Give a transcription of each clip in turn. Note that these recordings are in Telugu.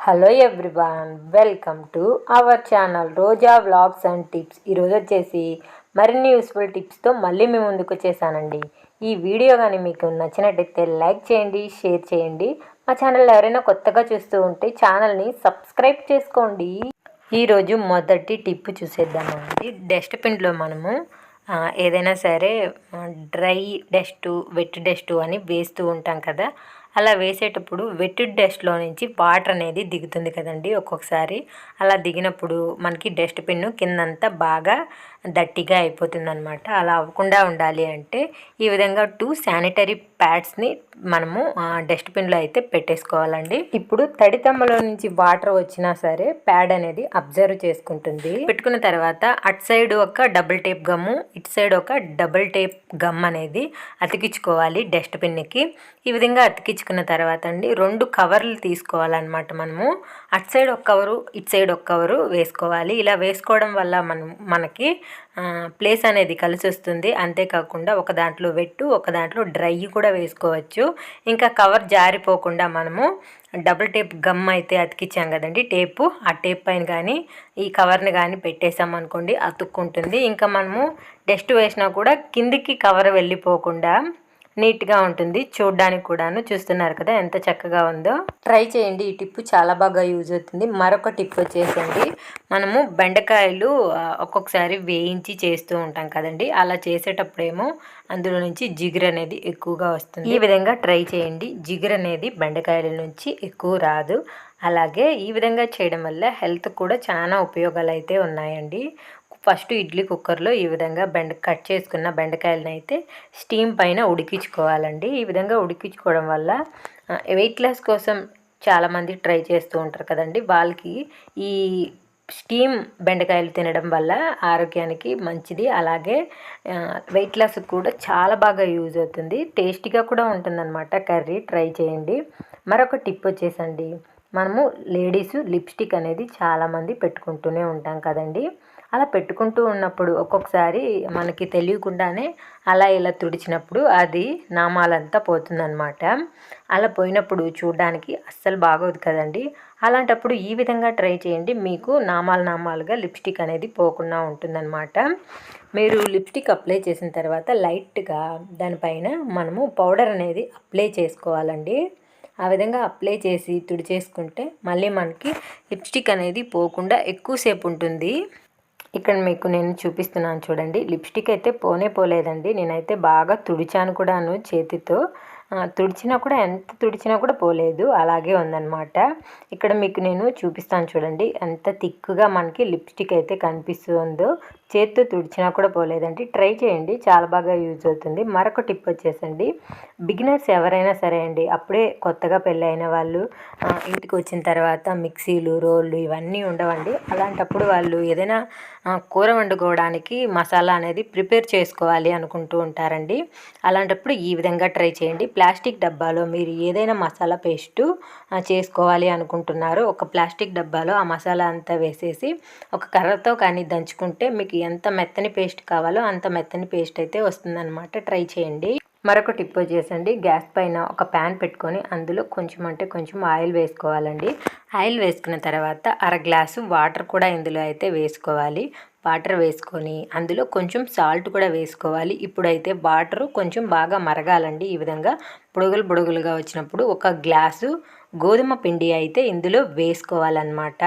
Hello everyone welcome to our channel Roja vlogs and tips ఈరోజు వచ్చేసి మరిన్ని యూస్ఫుల్ టిప్స్తో మళ్ళీ మీ ముందుకు వచ్చేసానండి. ఈ వీడియో కానీ మీకు నచ్చినట్టయితే లైక్ చేయండి షేర్ చేయండి. మా ఛానల్ ఎవరైనా కొత్తగా చూస్తూ ఉంటే ఛానల్ని సబ్స్క్రైబ్ చేసుకోండి. ఈరోజు మొదటి టిప్ చూసేద్దామండి. డస్ట్బిన్లో మనము ఏదైనా సరే డ్రై డస్ట్ వెట్ డస్ట్ అని వేస్తూ ఉంటాం కదా. అలా వేసేటప్పుడు వెట్ డస్ట్లో నుంచి వాటర్ అనేది దిగుతుంది కదండి ఒక్కొక్కసారి. అలా దిగినప్పుడు మనకి డస్ట్ పిన్ కిందంతా బాగా దట్టిగా అయిపోతుందనమాట అలా అవ్వకుండా ఉండాలి అంటే ఈ విధంగా టూ శానిటరీ ప్యాడ్స్ని మనము డస్ట్బిన్లో అయితే పెట్టేసుకోవాలండి. ఇప్పుడు తడితమ్మలో నుంచి వాటర్ వచ్చినా సరే ప్యాడ్ అనేది అబ్జర్వ్ చేసుకుంటుంది. పెట్టుకున్న తర్వాత అటు సైడ్ ఒక డబుల్ టేప్ గమ్ము ఇటు సైడ్ ఒక డబుల్ టేప్ గమ్ అనేది అతికించుకోవాలి డస్ట్బిన్కి. ఈ విధంగా అతికించుకున్న తర్వాత అండి రెండు కవర్లు తీసుకోవాలన్నమాట మనము. అటు సైడ్ ఒక కవరు ఇటు సైడ్ ఒక కవరు వేసుకోవాలి. ఇలా వేసుకోవడం వల్ల మనం మనకి ప్లేస్ అనేది కలిసి వస్తుంది అంతేకాకుండా ఒక దాంట్లో వెట్టు ఒక దాంట్లో డ్రై కూడా వేసుకోవచ్చు. ఇంకా కవర్ జారిపోకుండా మనము డబుల్ టేప్ గమ్ అయితే అతికిచ్చాం కదండి. టేపు ఆ టేప్ పైన కానీ ఈ కవర్ని కానీ పెట్టేసాం అనుకోండి అతుక్కుంటుంది. ఇంకా మనము డస్ట్ వేసినా కూడా కిందికి కవర్ వెళ్ళిపోకుండా నీట్గా ఉంటుంది. చూడ్డానికి కూడాను చూస్తున్నారు కదా ఎంత చక్కగా ఉందో. ట్రై చేయండి. ఈ టిప్పు చాలా బాగా యూజ్ అవుతుంది. మరొక టిప్ వచ్చేసండి. మనము బెండకాయలు ఒక్కొక్కసారి వేయించి చేస్తూ ఉంటాం కదండి. అలా చేసేటప్పుడేమో అందులో నుంచి జిగురు అనేది ఎక్కువగా వస్తుంది. ఈ విధంగా ట్రై చేయండి. జిగురు అనేది బెండకాయల నుంచి ఎక్కువ రాదు. అలాగే ఈ విధంగా చేయడం వల్ల హెల్త్ కూడా చాలా ఉపయోగాలు అయితే ఉన్నాయండి. ఫస్ట్ ఇడ్లీ కుక్కర్లో ఈ విధంగా బెండ కట్ చేసుకున్న బెండకాయలను అయితే స్టీమ్ పైన ఉడికించుకోవాలండి. ఈ విధంగా ఉడికించుకోవడం వల్ల వెయిట్ లాస్ కోసం చాలామంది ట్రై చేస్తూ ఉంటారు కదండి. వాళ్ళకి ఈ స్టీమ్ బెండకాయలు తినడం వల్ల ఆరోగ్యానికి మంచిది. అలాగే వెయిట్ లాస్ కూడా చాలా బాగా యూజ్ అవుతుంది. టేస్టీగా కూడా ఉంటుందన్నమాట కర్రీ. ట్రై చేయండి. మరొక టిప్ వచ్చేసండి. మనము లేడీస్ లిప్స్టిక్ అనేది చాలామంది పెట్టుకుంటూనే ఉంటాం కదండి. అలా పెట్టుకుంటూ ఉన్నప్పుడు ఒక్కొక్కసారి మనకి తెలియకుండానే అలా ఇలా తుడిచినప్పుడు అది నామాలంతా పోతుందన్నమాట. అలా పోయినప్పుడు చూడడానికి అస్సలు బాగోదు కదండి. అలాంటప్పుడు ఈ విధంగా ట్రై చేయండి. మీకు నామాలు నామాలుగా లిప్స్టిక్ అనేది పోకుండా ఉంటుందన్నమాట. మీరు లిప్స్టిక్ అప్లై చేసిన తర్వాత లైట్గా దానిపైన మనము పౌడర్ అనేది అప్లై చేసుకోవాలండి. ఆ విధంగా అప్లై చేసి తుడిచేసుకుంటే మళ్ళీ మనకి లిప్స్టిక్ అనేది పోకుండా ఎక్కువసేపు ఉంటుంది. ఇక్కడ మీకు నేను చూపిస్తున్నాను చూడండి. లిప్స్టిక్ అయితే పోనే పోలేదండి. నేనైతే బాగా తుడిచాను కూడాను చేతితో. తుడిచినా కూడా ఎంత తుడిచినా కూడా పోలేదు. అలాగే ఉందన్నమాట. ఇక్కడ మీకు నేను చూపిస్తాను చూడండి. ఎంత థిక్గా మనకి లిప్స్టిక్ అయితే కనిపిస్తుందో. చేతితో తుడిచినా కూడా పోలేదండి. ట్రై చేయండి. చాలా బాగా యూజ్ అవుతుంది. మరొక టిప్ వచ్చేసండి. బిగినర్స్ ఎవరైనా సరే అండి అప్పుడే కొత్తగా పెళ్ళైన వాళ్ళు ఇంటికి వచ్చిన తర్వాత మిక్సీలు రోళ్ళు ఇవన్నీ ఉండవండి. అలాంటప్పుడు వాళ్ళు ఏదైనా కూర వండుకోవడానికి మసాలా అనేది ప్రిపేర్ చేసుకోవాలి అనుకుంటూ ఉంటారండి. అలాంటప్పుడు ఈ విధంగా ట్రై చేయండి. ప్లాస్టిక్ డబ్బాలో మీరు ఏదైనా మసాలా పేస్టు చేసుకోవాలి అనుకుంటున్నారు ఒక ప్లాస్టిక్ డబ్బాలో ఆ మసాలా అంతా వేసేసి ఒక కర్రతో కానీ దంచుకుంటే మీకు ఎంత మెత్తని పేస్ట్ కావాలో అంత మెత్తని పేస్ట్ అయితే వస్తుందన్నమాట. ట్రై చేయండి. మరొక టిప్ వచ్చేసండి. గ్యాస్ పైన ఒక ప్యాన్ పెట్టుకొని అందులో కొంచెం అంటే కొంచెం ఆయిల్ వేసుకోవాలండి. ఆయిల్ వేసుకున్న తర్వాత అర గ్లాసు వాటర్ కూడా ఇందులో అయితే వేసుకోవాలి. వాటర్ వేసుకొని అందులో కొంచెం సాల్ట్ కూడా వేసుకోవాలి. ఇప్పుడైతే వాటర్ కొంచెం బాగా మరగాలండి. ఈ విధంగా బుడగలు బుడగలుగా వచ్చినప్పుడు ఒక గ్లాసు గోధుమ పిండి అయితే ఇందులో వేసుకోవాలన్నమాట.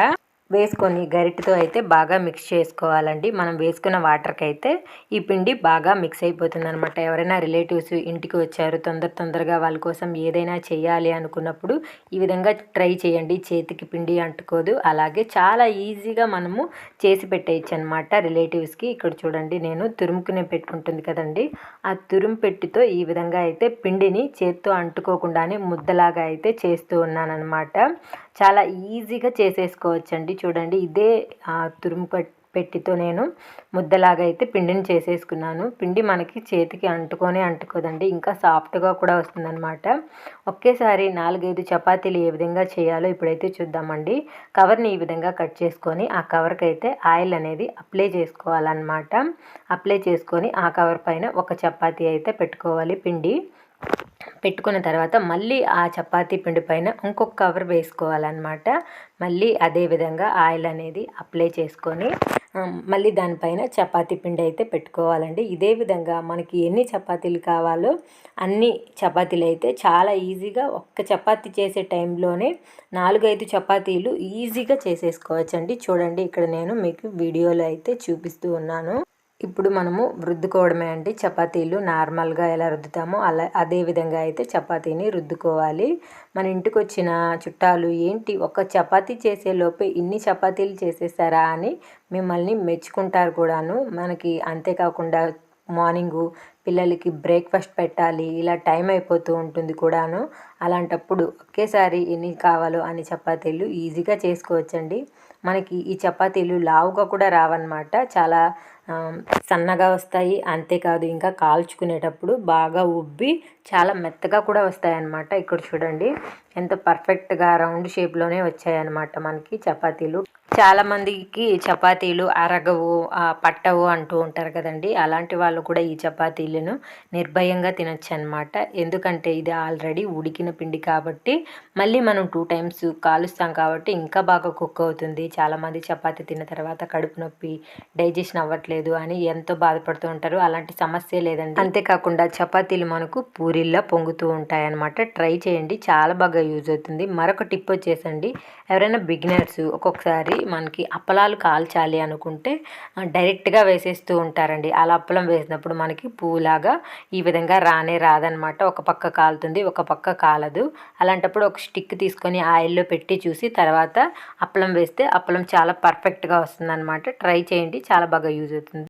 వేసుకొని గరిటతో అయితే బాగా మిక్స్ చేసుకోవాలండి. మనం వేసుకున్న వాటర్కి అయితే ఈ పిండి బాగా మిక్స్ అయిపోతుంది అనమాట ఎవరైనా రిలేటివ్స్ ఇంటికి వచ్చారు తొందర తొందరగా వాళ్ళ కోసం ఏదైనా చేయాలి అనుకున్నప్పుడు ఈ విధంగా ట్రై చేయండి. చేతికి పిండి అంటుకోదు. అలాగే చాలా ఈజీగా మనము చేసి పెట్టేయచ్చు అనమాట రిలేటివ్స్కి. ఇక్కడ చూడండి నేను తురుముకునే పెట్టుకుంటుంది కదండి. ఆ తురుము పెట్టితో ఈ విధంగా అయితే పిండిని చేత్తో అంటుకోకుండానే ముద్దలాగా అయితే చేస్తూ ఉన్నానన్నమాట. చాలా ఈజీగా చేసేసుకోవచ్చండి. చూడండి ఇదే తురుము పెట్టితో నేను ముద్దలాగా అయితే పిండిని చేసేసుకున్నాను. పిండి మనకి చేతికి అంటుకొనే అంటుకోదండి. ఇంకా సాఫ్ట్గా కూడా వస్తుందన్నమాట. ఒకేసారి నాలుగైదు చపాతీలు ఏ విధంగా చేయాలో ఇప్పుడైతే చూద్దామండి. కవర్ని ఈ విధంగా కట్ చేసుకొని ఆ కవర్కి అయితే ఆయిల్ అనేది అప్లై చేసుకోవాలన్నమాట. అప్లై చేసుకొని ఆ కవర్ పైన ఒక చపాతీ అయితే పెట్టుకోవాలి పిండి. పెట్టుకున్న తర్వాత మళ్ళీ ఆ చపాతీ పిండి పైన ఇంకొక కవర్ వేసుకోవాలన్నమాట. మళ్ళీ అదే విధంగా ఆయిల్ అనేది అప్లై చేసుకొని మళ్ళీ దానిపైన చపాతీ పిండి అయితే పెట్టుకోవాలండి. ఇదే విధంగా మనకి ఎన్ని చపాతీలు కావాలో అన్ని చపాతీలు అయితే చాలా ఈజీగా ఒక్క చపాతీ చేసే టైంలోనే నాలుగైదు చపాతీలు ఈజీగా చేసేసుకోవచ్చండి. చూడండి ఇక్కడ నేను మీకు వీడియోలో అయితే చూపిస్తూ ఉన్నాను. ఇప్పుడు మనము రుద్దుకోవడమే అండి. చపాతీలు నార్మల్గా ఎలా రుద్దుతామో అలా అదే విధంగా అయితే చపాతీని రుద్దుకోవాలి. మన ఇంటికి వచ్చిన చుట్టాలు ఏంటి ఒక చపాతీ చేసే లోపే ఇన్ని చపాతీలు చేసేసారా అని మిమ్మల్ని మెచ్చుకుంటారు కూడాను. మనకి అంతేకాకుండా మార్నింగు పిల్లలకి బ్రేక్ఫాస్ట్ పెట్టాలి ఇలా టైం అయిపోతూ ఉంటుంది కూడాను. అలాంటప్పుడు ఒకేసారి ఎన్ని కావాలో అన్ని చపాతీలు ఈజీగా చేసుకోవచ్చండి. మనకి ఈ చపాతీలు లావుగా కూడా రావన్నమాట. చాలా సన్నగా వస్తాయి. అంతేకాదు ఇంకా కాల్చుకునేటప్పుడు బాగా ఉబ్బి చాలా మెత్తగా కూడా వస్తాయన్నమాట. ఇక్కడ చూడండి ఎంత పర్ఫెక్ట్గా రౌండ్ షేప్లోనే వచ్చాయన్నమాట మనకి చపాతీలు. చాలామందికి చపాతీలు అరగవు పట్టవు అంటూ ఉంటారు కదండి. అలాంటి వాళ్ళు కూడా ఈ చపాతీలు చపాతీలను నిర్భయంగా తినొచ్చు అనమాట ఎందుకంటే ఇది ఆల్రెడీ ఉడికిన పిండి కాబట్టి మళ్ళీ మనం టూ టైమ్స్ కాలుస్తాం కాబట్టి ఇంకా బాగా కుక్ అవుతుంది. చాలామంది చపాతీ తిన్న తర్వాత కడుపు నొప్పి డైజెషన్ అవ్వట్లేదు అని ఎంతో బాధపడుతూ ఉంటారు. అలాంటి సమస్య లేదండి. అంతేకాకుండా చపాతీలు మనకు పూరిల్లా పొంగుతూ ఉంటాయి అనమాట ట్రై చేయండి. చాలా బాగా యూజ్ అవుతుంది. మరొక టిప్ వచ్చేసండి. ఎవరైనా బిగినర్స్ ఒక్కొక్కసారి మనకి అప్పలాలు కాల్చాలి అనుకుంటే డైరెక్ట్గా వేసేస్తూ ఉంటారండి. అలా అప్పలం వేసినప్పుడు మనకి లాగా ఈ విధంగా రానే రాదనమాట ఒక పక్క కాలుతుంది ఒక పక్క కాలదు. అలాంటప్పుడు ఒక స్టిక్ తీసుకొని ఆయిల్లో పెట్టి చూసి తర్వాత అప్పలం వేస్తే అప్పలం చాలా పర్ఫెక్ట్గా వస్తుందన్నమాట. ట్రై చేయండి చాలా బాగా యూజ్ అవుతుంది.